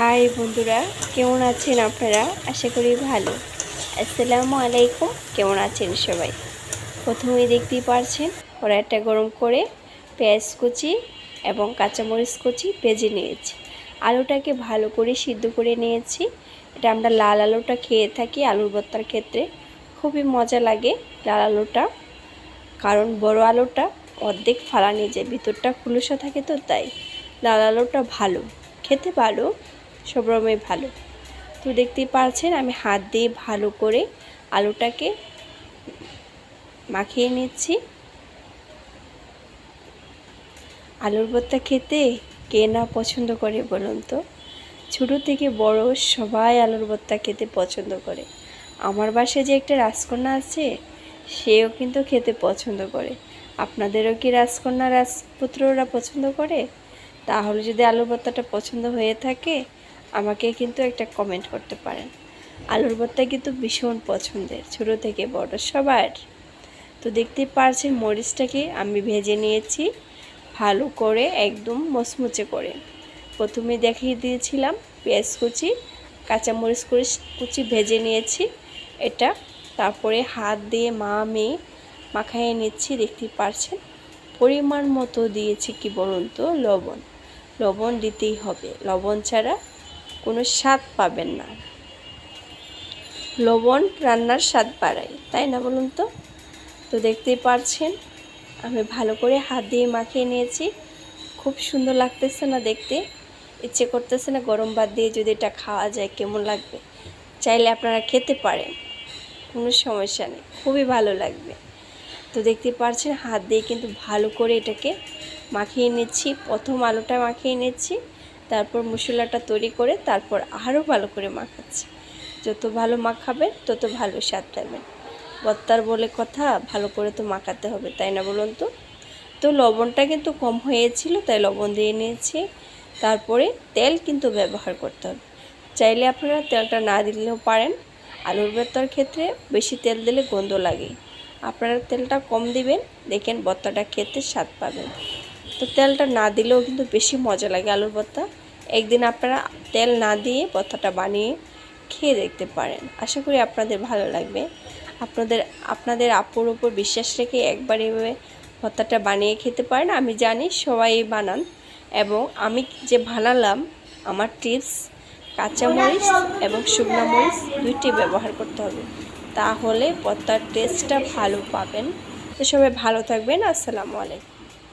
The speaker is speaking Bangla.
হাই বন্ধুরা, কেমন আছেন আপনারা? আশা করি ভালো। আসসালামু আলাইকুম, কেমন আছেন সবাই? প্রথমেই দেখতেই পারছেন কড়াইটা গরম করে পেঁয়াজ কুচি এবং কাঁচামরিচ কুচি ভেজে নিয়েছি। আলুটাকে ভালো করে সিদ্ধ করে নিয়েছি। এটা আমরা লাল আলুটা খেয়ে থাকি আলুর ভর্তার ক্ষেত্রে। খুবই মজা লাগে লাল আলুটা, কারণ বড় আলুটা অর্ধেক ফালানি যায়, ভিতরটা খুলসা থাকে তো তাই। লাল আলুটা ভালো, খেতে ভালো সব রকমই ভালো। তো দেখতেই পাচ্ছেন আমি হাত দিয়ে ভালো করে আলুটাকে মাখিয়ে নিচ্ছি। আলুর ভর্তা খেতে কে না পছন্দ করে বলুন তো? ছোটো থেকে বড় সবাই আলুর ভর্তা খেতে পছন্দ করে। আমার বাসায় যে একটা রাজকন্যা আছে, সেও কিন্তু খেতে পছন্দ করে। আপনাদেরও কি রাজকন্যা রাজপুত্ররা পছন্দ করে? তাহলে যদি আলুর ভর্তাটা পছন্দ হয়ে থাকে আমাকে কিন্তু একটা কমেন্ট করতে পারেন। আলুর ভর্তা কিন্তু ভীষণ পছন্দের, ছোটো থেকে বড় সবার। তো দেখতেই পারছেন মরিচটাকে আমি ভেজে নিয়েছি, ভালো করে একদম মচমচে করে। প্রথমে দেখিয়ে দিয়েছিলাম পেঁয়াজ কুচি, কাঁচামরিচ কুচি ভেজে নিয়েছি। এটা তারপরে হাত দিয়ে মা, মেয়ে মাখাইয়ে নিচ্ছি, দেখতে পারছেন? পরিমাণ মতো দিয়েছি কি বলুন তো? লবণ। লবণ দিতেই হবে। লবণ ছাড়া কোনো স্বাদ পাবেন না। লবণ রান্নার স্বাদ বাড়ায়, তাই না বলুন তো? তো দেখতেই পারছেন, আমি ভালো করে হাত দিয়ে মাখিয়ে নিয়েছি। খুব সুন্দর লাগতেছে না দেখতে, ইচ্ছে করতেছে না গরম ভাত দিয়ে যদি এটা খাওয়া যায়, কেমন লাগবে? চাইলে আপনারা খেতে পারেন, কোনো সমস্যা নেই, খুবই ভালো লাগবে। তো দেখতে পারছেন, হাত দিয়ে কিন্তু ভালো করে এটাকে মাখিয়ে নিচ্ছি, প্রথম আলুটা মাখিয়ে নিচ্ছি। তারপর মশলাটা তৈরি করে তারপর আরও ভালো করে মাখাচ্ছি। যত ভালো মাখাবেন তত ভালো স্বাদ পাবেন বত্তার বলে কথা, ভালো করে তো মাখাতে হবে, তাই না বলুন তো? তো লবণটা কিন্তু কম হয়েছিল, তাই লবণ দিয়ে নিয়েছি। তারপরে তেল কিন্তু ব্যবহার করতে হবে। চাইলে আপনারা তেলটা না দিলেও পারেন। আলুর ভর্তার ক্ষেত্রে বেশি তেল দিলে গন্ধ লাগে। আপনারা তেলটা কম দিবেন, দেখেন ভর্তাটা খেতে স্বাদ পাবেন। তো তেলটা না দিলেও কিন্তু বেশি মজা লাগে আলুর ভর্তা। একদিন আপনারা তেল না দিয়ে ভর্তাটা বানিয়ে খেয়ে দেখতে পারেন। আশা করি আপনাদের ভালো লাগবে। আপনাদের আপনাদের আপুর উপর বিশ্বাস রেখে একবার এভাবে ভর্তাটা বানিয়ে খেতে পারেন। আমি জানি সবাই বানান এবং আমি যে বানালাম, আমার টিপস কাঁচামরিচ এবং শুকনো মরিচ দুইটি ব্যবহার করতে হবে। তাহলে ভর্তার টেস্টটা ভালো পাবেন। তো সবাই ভালো থাকবেন। আসসালামু আলাইকুম।